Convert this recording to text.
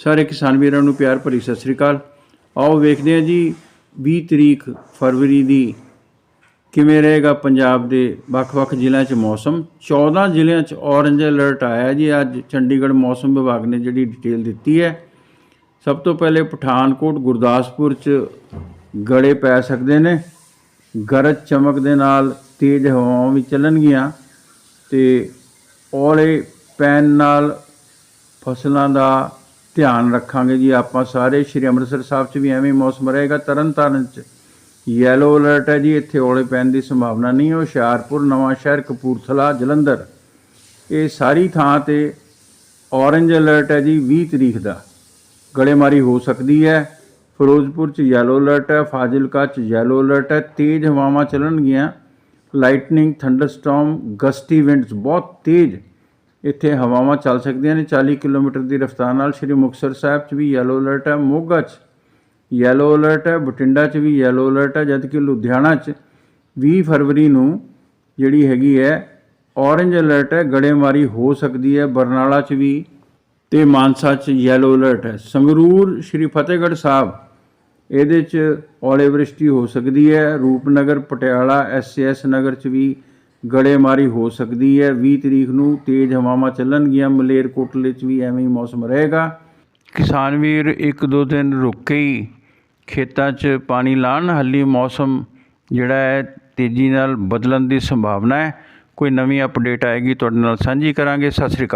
ਸਾਰੇ ਕਿਸਾਨ ਵੀਰਾਂ ਨੂੰ ਪਿਆਰ ਭਰੀ ਸਤਿ ਸ੍ਰੀ ਅਕਾਲ। ਆਓ ਵੇਖਦੇ ਹਾਂ ਜੀ 20 ਤਰੀਕ ਫਰਵਰੀ ਦੀ ਕਿਵੇਂ ਰਹੇਗਾ ਪੰਜਾਬ ਦੇ ਵੱਖ-ਵੱਖ ਜ਼ਿਲ੍ਹਿਆਂ 'ਚ ਮੌਸਮ। 14 ਜ਼ਿਲ੍ਹਿਆਂ 'ਚ ਔਰੰਜ ਅਲਰਟ ਆਇਆ ਜੀ, ਅੱਜ ਚੰਡੀਗੜ੍ਹ ਮੌਸਮ ਵਿਭਾਗ ਨੇ ਜਿਹੜੀ ਡਿਟੇਲ ਦਿੱਤੀ ਹੈ। ਸਭ ਤੋਂ ਪਹਿਲੇ ਪਠਾਨਕੋਟ, ਗੁਰਦਾਸਪੁਰ 'ਚ ਗੜੇ ਪੈ ਸਕਦੇ ਨੇ। ਗਰਜ ਚਮਕ ਦੇ ਨਾਲ ਤੇਜ਼ ਹਵਾਵਾਂ ਵੀ ਚੱਲਣਗੀਆਂ ਤੇ ਔਲੇ ਪੈਣ ਨਾਲ ਫਸਲਾਂ ਦਾ ਧਿਆਨ ਰੱਖਾਂਗੇ ਜੀ, ਆਪਾਂ ਸਾਰੇ ਸ਼੍ਰੀ ਅੰਮ੍ਰਿਤਸਰ ਸਾਹਿਬ 'ਚ ਵੀ ਐਵੇਂ ਮੌਸਮ ਰਹੇਗਾ ਤਰਨ ਤਾਰਨ 'ਚ। ਯੈਲੋ ਅਲਰਟ ਹੈ ਜੀ, ਇੱਥੇ ਔਲੇ ਪੈਣ ਦੀ ਸੰਭਾਵਨਾ ਨਹੀਂ ਹੈ ਹੁਸ਼ਿਆਰਪੁਰ, ਨਵਾਂ ਸ਼ਹਿਰ, ਕਪੂਰਥਲਾ, ਜਲੰਧਰ। ਇਹ ਸਾਰੀ ਥਾਂ ਤੇ ਔਰੇਂਜ ਅਲਰਟ ਹੈ ਜੀ 20 ਤਰੀਕ ਦਾ। ਗੜੇਮਾਰੀ ਹੋ ਸਕਦੀ ਹੈ। ਫਿਰੋਜ਼ਪੁਰ 'ਚ ਯੈਲੋ ਅਲਰਟ ਹੈ, ਫਾਜ਼ਿਲਕਾ 'ਚ ਯੈਲੋ ਅਲਰਟ ਹੈ, ਤੇਜ਼ ਹਵਾਵਾਂ ਚੱਲਣਗੀਆਂ। ਲਾਈਟਨਿੰਗ ਥੰਡਰਸਟਾਰਮ ਗਸਟੀ ਵਿੰਡਸ ਬਹੁਤ ਤੇਜ਼। ਇੱਥੇ ਹਵਾਵਾਂ ਚੱਲ ਸਕਦੀਆਂ ਨੇ। 40 ਕਿਲੋਮੀਟਰ ਦੀ ਰਫ਼ਤਾਰ ਨਾਲ ਸ਼੍ਰੀ ਮੁਕਤਸਰ ਸਾਹਿਬ 'ਚ ਵੀ ਯੈਲੋ ਅਲਰਟ ਹੈ। ਮੋਗਾ 'ਚ ਯੈਲੋ ਅਲਰਟ ਹੈ। ਬਠਿੰਡਾ 'ਚ ਵੀ ਯੈਲੋ ਅਲਰਟ ਹੈ। ਜਦਕਿ ਲੁਧਿਆਣਾ 'ਚ 20 ਫਰਵਰੀ ਨੂੰ ਜਿਹੜੀ ਹੈਗੀ ਹੈ ਔਰੇਂਜ ਅਲਰਟ ਹੈ। ਗੜੇਮਾਰੀ ਹੋ ਸਕਦੀ ਹੈ। ਬਰਨਾਲਾ 'ਚ ਵੀ ਤੇ ਮਾਨਸਾ 'ਚ ਯੈਲੋ ਅਲਰਟ ਹੈ। ਸੰਗਰੂਰ ਸ਼੍ਰੀ ਫਤਿਹਗੜ੍ਹ ਸਾਹਿਬ ਇਹਦੇ 'ਚ ਔਲੇ ਵ੍ਰਿਸ਼ਟੀ ਹੋ ਸਕਦੀ ਹੈ। ਰੂਪਨਗਰ, ਪਟਿਆਲਾ ਐਸਐਸ ਨਗਰ 'ਚ ਵੀ ਗੜੇਮਾਰੀ ਹੋ ਸਕਦੀ ਹੈ। 20 ਤਰੀਕ ਨੂੰ ਤੇਜ਼ ਹਵਾਵਾਂ ਚੱਲਣਗੀਆਂ। ਮਲੇਰਕੋਟਲੇ 'ਚ ਵੀ ਐਵੇਂ ਹੀ ਮੌਸਮ ਰਹੇਗਾ। ਕਿਸਾਨ ਵੀਰ, ਇੱਕ ਦੋ ਦਿਨ ਰੁਕ ਕੇ ਹੀ। ਖੇਤਾਂ 'ਚ ਪਾਣੀ ਲਾਣ ਹਾਲੀ ਮੌਸਮ ਜਿਹੜਾ ਹੈ, ਤੇਜ਼ੀ ਨਾਲ ਬਦਲਣ ਦੀ ਸੰਭਾਵਨਾ ਹੈ। ਕੋਈ ਨਵੀਂ ਅਪਡੇਟ ਆਏਗੀ। ਤੁਹਾਡੇ ਨਾਲ ਸਾਂਝੀ ਕਰਾਂਗੇ। ਸਤਿ ਸ੍ਰੀ ਅਕਾਲ।